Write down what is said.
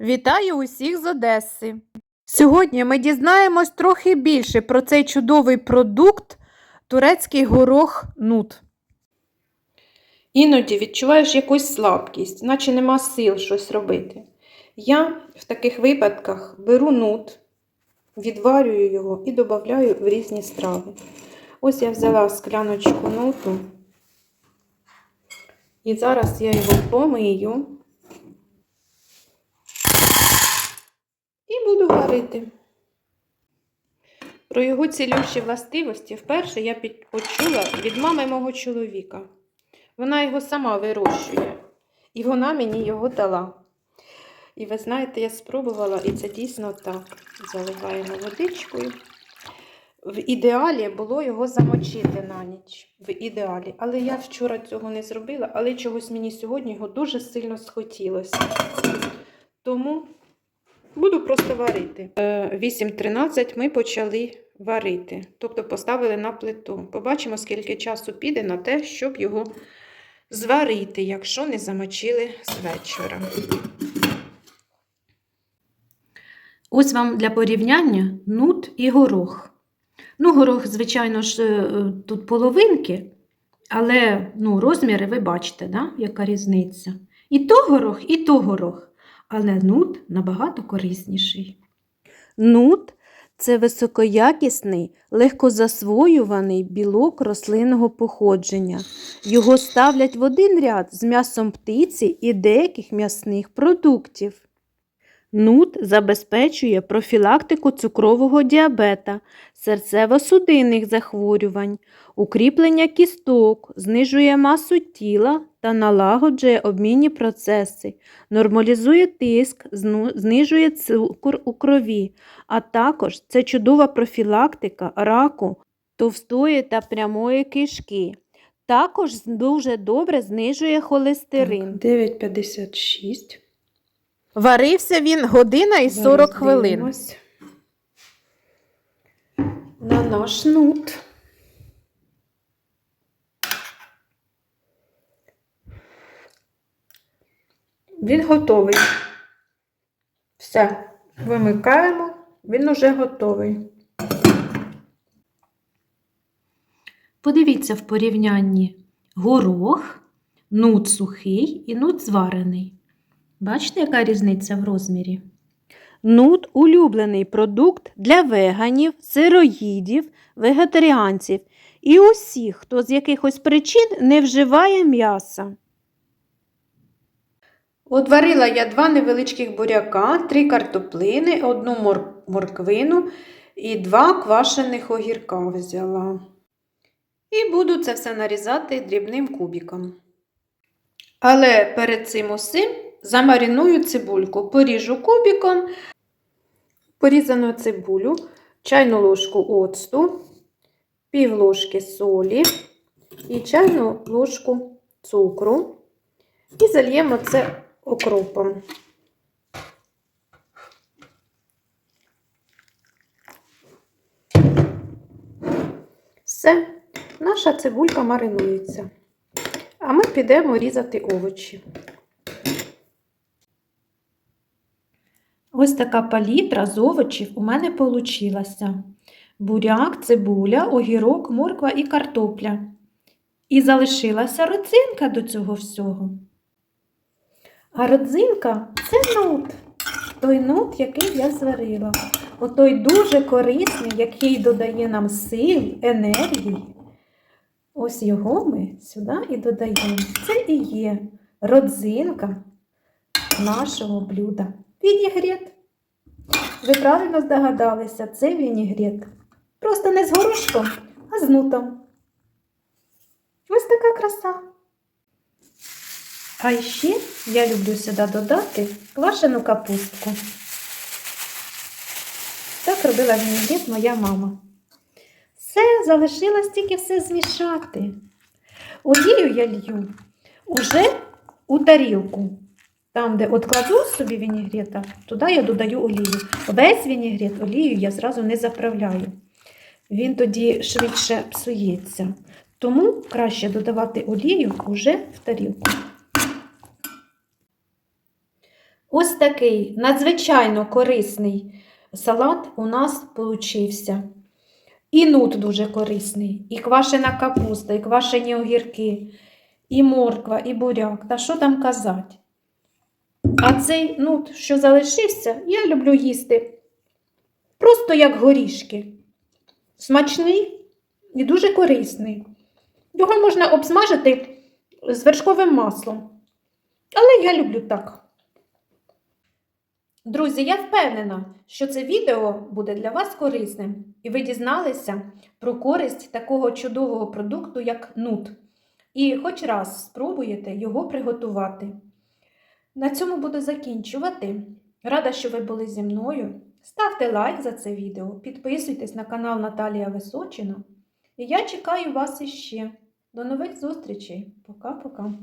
Вітаю усіх з Одеси! Сьогодні ми дізнаємось трохи більше про цей чудовий продукт турецький горох нут. Іноді відчуваєш якусь слабкість, наче нема сил щось робити. Я в таких випадках беру нут, відварюю його і додаю в різні страви. Ось я взяла скляночку нуту. І зараз я його помию. Буду варити. Про його цілющі властивості вперше я почула від мами мого чоловіка. Вона його сама вирощує, і вона мені його дала. І ви знаєте, я спробувала, і це дійсно так. Заливаємо водичкою. В ідеалі було його замочити на ніч. В ідеалі. Але я вчора цього не зробила, але чогось мені сьогодні його дуже сильно схотілося. Тому Буду просто варити. Е, 8.13 ми почали варити, тобто поставили на плиту. Побачимо, скільки часу піде на те, щоб його зварити, якщо не замочили з вечора. Ось вам для порівняння нут і горох. Ну, горох, звичайно ж, е, тут половинки, але ну, розміри ви бачите, да? яка різниця. І то горох, і то горох але нут набагато корисніший. Нут це високоякісний, легкозасвоюваний білок рослинного походження. Його ставлять в один ряд з м'ясом птиці і деяких м'ясних продуктів. Нут забезпечує профілактику цукрового діабета, серцево-судинних захворювань, укріплення кісток, знижує масу тіла та налагоджує обмінні процеси, нормалізує тиск, знижує цукор у крові, а також це чудова профілактика раку, товстої та прямої кишки. Також дуже добре знижує холестерин. 9,56. Варився він година і 40 хвилин. На наш нут. Він готовий. Все, вимикаємо, він уже готовий. Подивіться в порівнянні горох, нут сухий і нут зварений. Бачите, яка різниця в розмірі? Нут улюблений продукт для веганів, сироїдів, вегетаріанців і усіх, хто з якихось причин не вживає м'яса. Отварила я два невеличких буряка, три картоплини, одну мор- морквину і два квашених огірка взяла. І буду це все нарізати дрібним кубиком. Але перед цим усім замариную цибульку, поріжу кубиком, порізану цибулю, чайну ложку оцту, пів ложки солі і чайну ложку цукру. І зальємо це окропом. Все, наша цибулька маринується. А ми підемо різати овочі. Ось така палітра з овочів у мене получилася. Буряк, цибуля, огірок, морква і картопля. І залишилася родзинка до цього всього. А родзинка це нут. Той нут, який я зварила. Отой дуже корисний, який додає нам сил, енергії. Ось його ми сюди і додаємо. Це і є родзинка нашого блюда. Вінігрет. Ви правильно здогадалися, це вінігрет. Просто не з горошком, а з нутом. Ось така краса. А ще я люблю сюди додати квашену капустку. Так робила вінігрет моя мама. Все, залишилось тільки все змішати. Олію я лью уже у тарілку. Там, де от кладу собі вінігрета, туди я додаю олію. Весь вінігрет олію я зразу не заправляю. Він тоді швидше псується. Тому краще додавати олію уже в тарілку. Ось такий надзвичайно корисний салат у нас получився. І нут дуже корисний, і квашена капуста, і квашені огірки, і морква, і буряк. Та що там казати? А цей нут, що залишився, я люблю їсти просто як горішки. Смачний і дуже корисний. Його можна обсмажити з вершковим маслом. Але я люблю так. Друзі, я впевнена, що це відео буде для вас корисним, і ви дізналися про користь такого чудового продукту, як нут. І хоч раз спробуєте його приготувати. На цьому буду закінчувати. Рада, що ви були зі мною. Ставте лайк за це відео, підписуйтесь на канал Наталія Височина. І я чекаю вас іще. До нових зустрічей. Пока-пока.